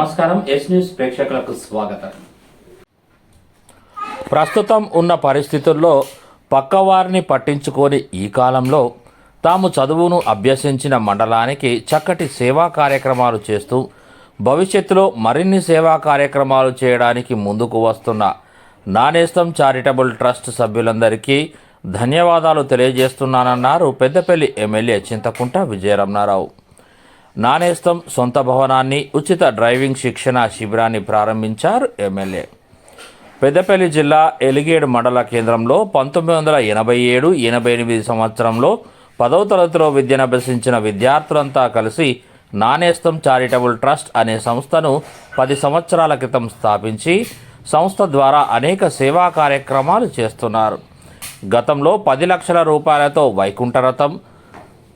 నమస్కారం yes news ప్రేక్షకులకు స్వాగతం. ప్రస్తుతం ఉన్న పరిస్థితుల్లో పక్కవారిని పట్టించుకొని ఈ కాలంలో తాము చదువును అభ్యసించిన మండలానికి చక్కటి సేవా కార్యక్రమాలు చేస్తూ భవిష్యత్తులో మరిన్ని సేవా కార్యక్రమాలు చేయడానికి ముందుకు వస్తున్న నానేస్తం చారిటబుల్ ట్రస్ట్ సభ్యులందరికీ ధన్యవాదాలు తెలియజేస్తున్నానన్నారు పెద్దపల్లి ఎమ్మెల్యే చింతకుంట విజయరమణారావు. నానేస్తం సొంత భవనాన్ని ఉచిత డ్రైవింగ్ శిక్షణ శిబిరాన్ని ప్రారంభించారు ఎమ్మెల్యే. పెద్దపల్లి జిల్లా ఎలిగేడు మండల కేంద్రంలో పంతొమ్మిది వందల ఎనభై ఏడు ఎనభై ఎనిమిది సంవత్సరంలో పదవ తరగతిలో విద్యను అభ్యసించిన విద్యార్థులంతా కలిసి నానేస్తం చారిటబుల్ ట్రస్ట్ అనే సంస్థను పది సంవత్సరాల క్రితం స్థాపించి సంస్థ ద్వారా అనేక సేవా కార్యక్రమాలు చేస్తున్నారు. గతంలో పది లక్షల రూపాయలతో వైకుంఠరథం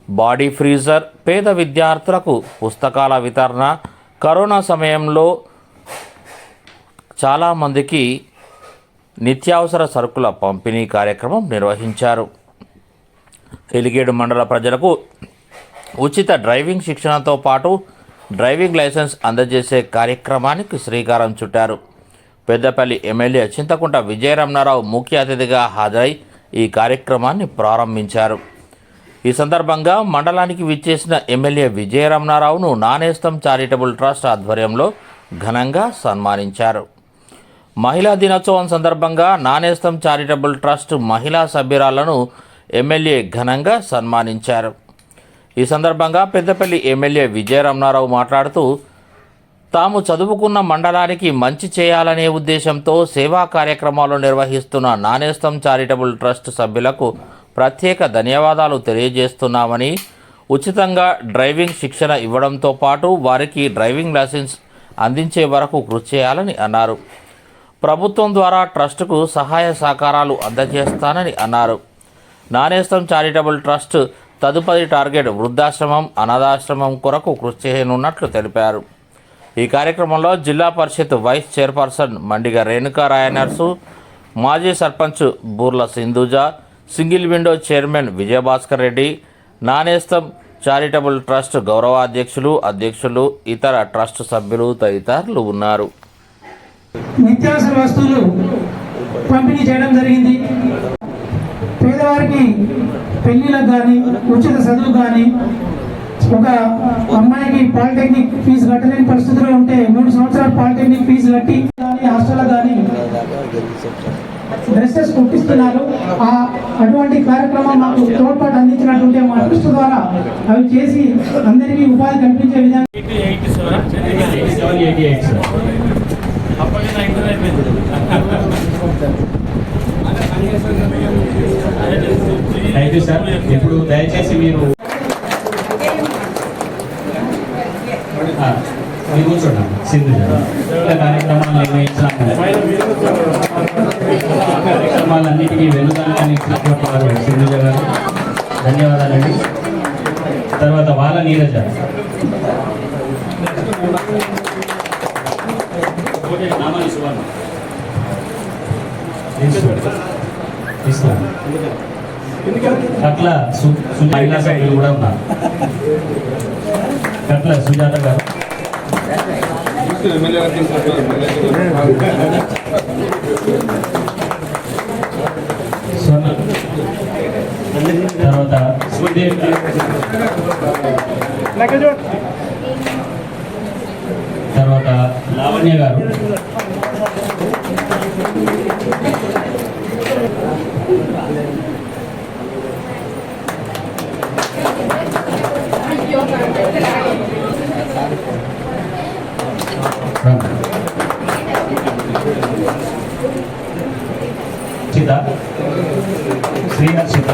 బాడీ ఫ్రీజర్ పేద విద్యార్థులకు పుస్తకాల వితరణ కరోనా సమయంలో చాలామందికి నిత్యావసర సరుకుల పంపిణీ కార్యక్రమం నిర్వహించారు. ఎలిగేడు మండల ప్రజలకు ఉచిత డ్రైవింగ్ శిక్షణతో పాటు డ్రైవింగ్ లైసెన్స్ అందజేసే కార్యక్రమానికి శ్రీకారం చుట్టారు. పెద్దపల్లి ఎమ్మెల్యే చింతకుంట విజయరమణారావు ముఖ్య అతిథిగా హాజరై ఈ కార్యక్రమాన్ని ప్రారంభించారు. ఈ సందర్భంగా మండలానికి విచ్చేసిన ఎమ్మెల్యే విజయరమణారావును నానేస్తం చారిటబుల్ ట్రస్ట్ ఆధ్వర్యంలో ఘనంగా సన్మానించారు. మహిళా దినోత్సవం సందర్భంగా నానేస్తం చారిటబుల్ ట్రస్ట్ మహిళా సభ్యురాలను ఎమ్మెల్యే ఘనంగా సన్మానించారు. ఈ సందర్భంగా పెద్దపల్లి ఎమ్మెల్యే విజయరమణారావు మాట్లాడుతూ తాము చదువుకున్న మండలానికి మంచి చేయాలనే ఉద్దేశంతో సేవా కార్యక్రమాలు నిర్వహిస్తున్న నానేస్తం చారిటబుల్ ట్రస్ట్ సభ్యులకు ప్రత్యేక ధన్యవాదాలు తెలియజేస్తున్నామని ఉచితంగా డ్రైవింగ్ శిక్షణ ఇవ్వడంతో పాటు వారికి డ్రైవింగ్ లైసెన్స్ అందించే వరకు కృషి చేయాలని అన్నారు. ప్రభుత్వం ద్వారా ట్రస్టుకు సహాయ సహకారాలు అందజేస్తానని అన్నారు. నానేస్తం చారిటబుల్ ట్రస్ట్ తదుపరి టార్గెట్ వృద్ధాశ్రమం అనాథాశ్రమం కొరకు కృషి చేయనున్నట్లు తెలిపారు. ఈ కార్యక్రమంలో జిల్లా పరిషత్ వైస్ చైర్పర్సన్ మండిగ రేణుకా రాయనర్సు మాజీ sarpanch Boorla Sindhuja single window chairman Vijayabhaskar Reddy Naanestham charitable trust గౌరవ అధ్యక్షులు అధ్యక్షులు ఇతర ట్రస్ట్ సభ్యులు తదితరులు ఉన్నారు. నిత్యావసర వస్తువులు పంపిణీ చేయడం జరిగింది. పేదవారికి పెళ్ళిలకు కానీ ఉచిత చదువు కానీ ఒక అమ్మాయికి పాలిటెక్నిక్ ఫీజు కట్టలేని పరిస్థితిలో ఉంటే మూడు సంవత్సరాలు పాలిటెక్నిక్ ఫీజు కట్టి కానీ హాస్టల్లో కానీ డ్రెస్సెస్ కుట్టిస్తున్నారు. ఆ అటువంటి కార్యక్రమం మాకు తోడ్పాటు అందించినటువంటి మా ట్రస్ట్ ద్వారా అవి చేసి అందరికీ ఉపాధి కల్పించే విధంగా థ్యాంక్ యూ సార్ ఇప్పుడు దయచేసి మీరు ఆ, మీరు కూర్చోండి సింధు గారు. కార్యక్రమాలు నిర్వహించాము కార్యక్రమాలన్నిటికీ ఇచ్చినటువంటి వారు సింధుజ గారు ధన్యవాదాలండి తర్వాత వాళ్ళ నీరజ నామాని కట్ల మహిళా సభ్యులు కూడా ఉన్నారు కట్ల సుజాత గారు తర్వాత సుదేవ్ తర్వాత లావణ్య గారు శ్రీహర్షిత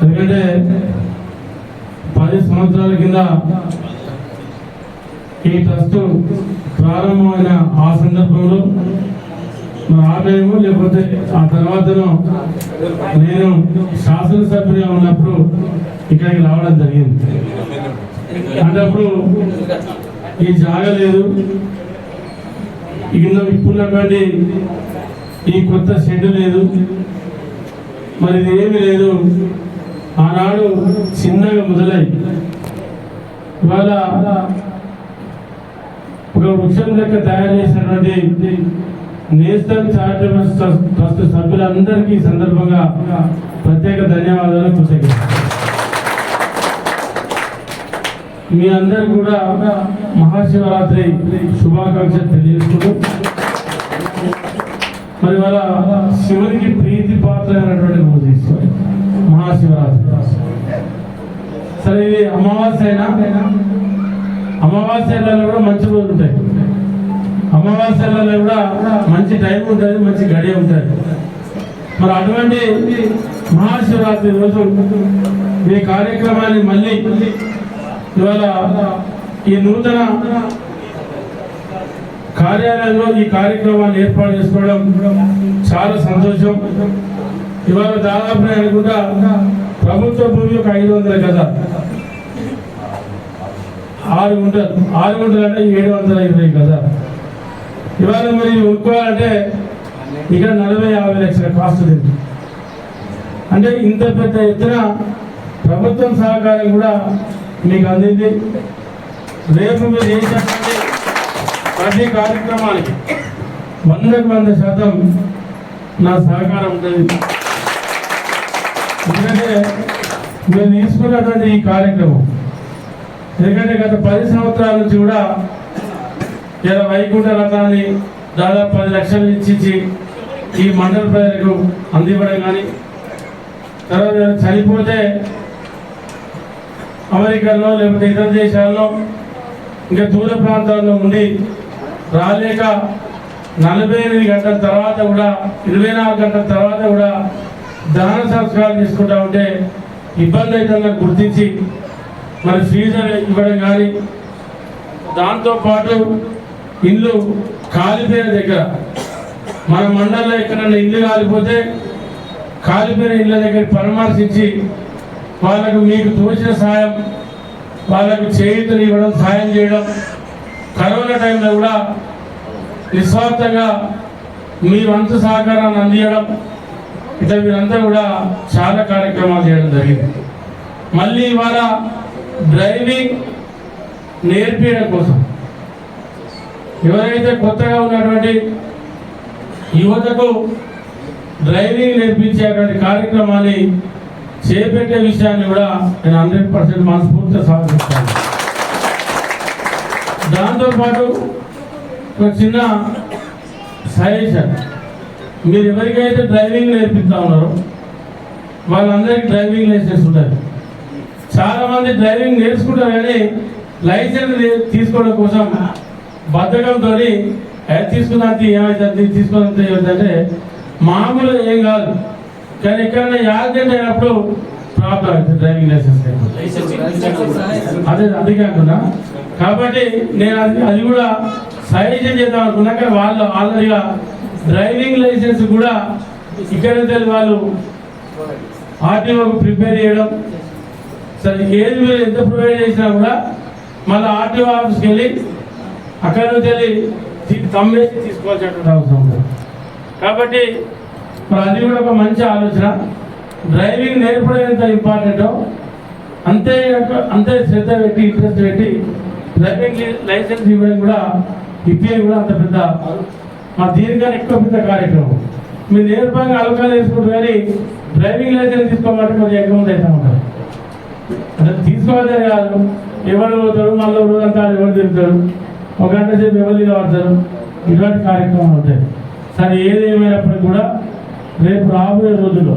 ఎందుకంటే పది సంవత్సరాల కింద ఈ ట్రస్ట్ ప్రారంభమైన ఆ సందర్భంలో ఆదాయము లేకపోతే ఆ తర్వాతను నేను శాసనసభ్యుడిగా ఉన్నప్పుడు ఇక్కడికి రావడం జరిగింది. అంటప్పుడు ఈ జాగ లేదు. ఇందులో ఇప్పుడున్నటువంటి ఈ కొత్త షెడ్ లేదు. మరి ఇది ఏమీ లేదు. ఆనాడు చిన్నగా మొదలై ఇవాళ ఒక వృక్షం లెక్క తయారు చేసినటువంటి నేషనల్ చారిటబుల్ ట్రస్ట్ సభ్యులందరికీ ఈ సందర్భంగా ప్రత్యేక ధన్యవాదాలు కృతజ్ఞతలు. మీ అందరు కూడా మహాశివరాత్రి శుభాకాంక్షలు తెలియజేసుకుంటూ మరి వాళ్ళ శివునికి ప్రీతి పాత్ర అయినటువంటి రోజు మహాశివరాత్రి. సరే ఇది అమావాస్య అయినా అమావాస్యలలో కూడా మంచి రోజులు ఉంటాయి. అమావాస్యలలో కూడా మంచి టైం ఉంటుంది మంచి గడియ ఉంటుంది. మరి అటువంటి మహాశివరాత్రి రోజు ఈ కార్యక్రమాన్ని మళ్ళీ ఇవాళ ఈ నూతన కార్యాలయంలో ఈ కార్యక్రమాన్ని ఏర్పాటు చేసుకోవడం చాలా సంతోషం. ఇవాళ దాదాపు అనుకుంటా ప్రభుత్వ భూమి ఒక ఐదు వందల కదా ఆరు గుంటలు ఆరు గుంటలు అంటే ఏడు వందల ఇరవై కదా ఇవాళ మరి కొనుక్కోవాలంటే ఇక్కడ నలభై యాభై లక్షల కాస్ట్ ఉంది. అంటే ఇంత పెద్ద ఎత్తున ప్రభుత్వం సహకారం కూడా మీకు అందింది. రేపు మీరు చేసినటువంటి ప్రతి కార్యక్రమానికి వందకు వంద శాతం నా సహకారం ఉంటుంది. ఎందుకంటే మీరు తీసుకున్నటువంటి ఈ కార్యక్రమం ఎందుకంటే గత పది సంవత్సరాల నుంచి కూడా ఇలా వైకుంఠ రథాన్ని దాదాపు పది లక్షలు ఇచ్చి ఈ మండల ప్రజలకు అందివ్వడం కానీ తర్వాత చనిపోతే అమెరికాలో లేకపోతే ఇతర దేశాల్లో ఇంకా దూర ప్రాంతాల్లో ఉండి రాలేక నలభై ఎనిమిది గంటల తర్వాత కూడా ఇరవై నాలుగు గంటల తర్వాత కూడా దహన సంస్కారం తీసుకుంటా ఉంటే ఇబ్బంది అయితే గుర్తించి మరి ఫీజు ఇవ్వడం కానీ దాంతోపాటు ఇల్లు కాలిపోయిన దగ్గర మన మండలంలో ఎక్కడన్నా ఇల్లు కాలిపోతే కాలిపోయిన ఇళ్ళ దగ్గర పరామర్శించి వాళ్ళకు మీకు తోచిన సాయం వాళ్ళకు చేయుతలు ఇవ్వడం సాయం చేయడం. కరోనా టైంలో కూడా నిస్వార్థంగా మీ వంతు సహకారాన్ని అందించడం. ఇట్లా మీరంతా కూడా చాలా కార్యక్రమాలు చేయడం జరిగింది. మళ్ళీ ఇవాళ డ్రైవింగ్ నేర్పించడం కోసం ఎవరైతే కొత్తగా ఉన్నటువంటి యువతకు డ్రైవింగ్ నేర్పించేటువంటి కార్యక్రమాన్ని చేపట్టే విషయాన్ని కూడా నేను హండ్రెడ్ పర్సెంట్ మనస్ఫూర్తిగా స్వాగతిస్తాను. దాంతోపాటు ఒక చిన్న సజెషన్. మీరు ఎవరికైతే డ్రైవింగ్ నేర్పిస్తా ఉన్నారో వాళ్ళందరికీ డ్రైవింగ్ లైసెన్స్ ఉంటుంది. చాలామంది డ్రైవింగ్ నేర్చుకుంటారు కానీ లైసెన్స్ లే- తీసుకోవడం కోసం బద్దకంతో తీసుకున్న ఏమైతుంది తీసుకున్నంత ఏమైందంటే మామూలు ఏం కాదు. కానీ ఎక్కడైనా యాక్సిడెంట్ అయినప్పుడు ప్రాబ్లం అవుతుంది డ్రైవింగ్ లైసెన్స్ అదే అది కాకుండా. కాబట్టి నేను అది అది కూడా సజెషన్ చేద్దాం అనుకున్నా కానీ వాళ్ళు ఆల్రెడీగా డ్రైవింగ్ లైసెన్స్ కూడా ఇక్కడ వాళ్ళు ఆర్టీఓకి ప్రిపేర్ చేయడం. సరే ఏది మీరు ఎంత ప్రొవైడ్ చేసినా కూడా మళ్ళీ ఆర్టీఓ ఆఫీస్కి వెళ్ళి అక్కడ నుంచి వెళ్ళి తీ- తమ్మేసి తీసుకోవాల్సినటువంటి అవసరం ఉంది. కాబట్టి మరి అది కూడా ఒక మంచి ఆలోచన. డ్రైవింగ్ నేర్పడం ఎంత ఇంపార్టెంటో అంతే అంతే శ్రద్ధ పెట్టి ఇంట్రెస్ట్ పెట్టి డ్రైవింగ్ లైసెన్స్ ఇవ్వడం కూడా ఇప్పే కూడా అంత పెద్ద మా దీనికన్నా ఎక్కువ పెద్ద కార్యక్రమం. మీరు నేర్పంగా అలకాలు వేసుకుంటారు కానీ డ్రైవింగ్ లైసెన్స్ తీసుకోమంటే కొంచెం ఎక్కువ మంది అవుతా ఉంటారు. అంటే తీసుకోవాలనే కాదు. ఎవరు పోతారు మళ్ళీ రోజంతా ఎవరు తిరుగుతారు. ఒక గంట సేపు ఎవరు వాడతారు ఇటువంటి కార్యక్రమాలు ఉంటాయి. సరే ఏది ఏమైనప్పటికీ కూడా రేపు రాబోయే రోజుల్లో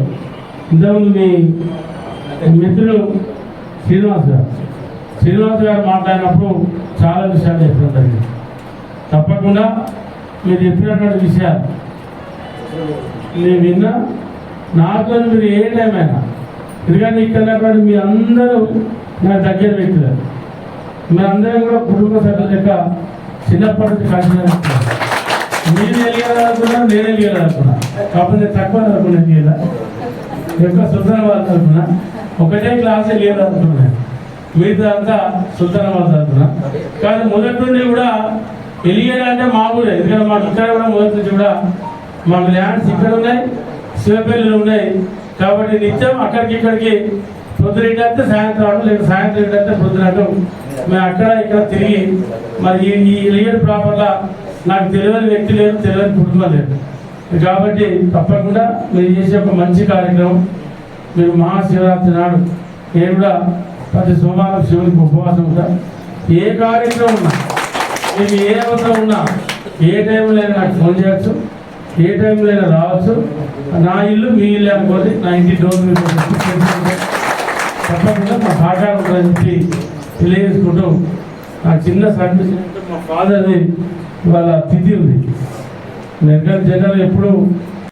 ఇంతకుముందు మీ మిత్రులు శ్రీనివాస్ గారు శ్రీనివాస్ గారు మాట్లాడినప్పుడు చాలా విషయాలు చెప్పడం జరిగింది. తప్పకుండా మీరు చెప్పినటువంటి విషయాలు నేను విన్నా. నాతో మీరు ఏ టైం అయినా ఎందుకంటే ఇక్కడ మీ అందరూ నా దగ్గర వ్యక్తులు. మీ అందరం కూడా కుటుంబ సభ్యుల లెక్క చిన్నప్పటి నుంచి కలిసి నడుస్తున్నాం. వెళ్ళాలనుకున్నాను నేను వెళ్ళాలనుకున్నా కాకపోతే తక్కువ అనుకున్నాను లేదా ఎక్కువ సుల్తానాబాద్ అనుకున్నా. ఒకటే క్లాస్ వెళ్ళాలనుకున్నా మిగతా అంతా సుల్తానాబాద్ అనుకున్నా. కానీ మొదటి నుండి కూడా ఎలిగేడ్ అంటే మా ఊరే. ఎందుకంటే మాకు ఇక్కడ కూడా మొదటి నుంచి కూడా మాకు ల్యాండ్స్ ఇక్కడ ఉన్నాయి శివపల్లిలు ఉన్నాయి. కాబట్టి నిత్యం అక్కడికి ఇక్కడికి పొద్దున ఏంటంటే సాయంత్రం లేదు లేదా సాయంత్రం ఏంటంటే పొద్దున మేము అక్కడ ఇక్కడ తిరిగి మరి ఈ ఈ ప్రాపర్లా నాకు తెలియని వ్యక్తి లేదు తెలియని కుటుంబం లేదు. కాబట్టి తప్పకుండా మీరు చేసే ఒక మంచి కార్యక్రమం మీరు మహాశివరాత్రి నాడు నేను కూడా ప్రతి సోమవారం శివునికి ఉపవాసం ఉంటా. ఏ కార్యక్రమం ఉన్నా మీకు ఏ అవసరం ఉన్నా ఏ టైంలో అయినా నాకు ఫోన్ చేయొచ్చు ఏ టైంలో అయినా రావచ్చు. నా ఇల్లు మీ ఇల్లు అనుకోండి నా ఇంటి డోర్ తప్పకుండా మా సహకారం ఉంటుందని చెప్పి తెలియజేసుకుంటూ ఆ చిన్న సర్టిఫికేట్ మా ఫాదర్ది వాళ్ళ తిథి ఉంది. ఎందుకంటే జనరల్ ఎప్పుడు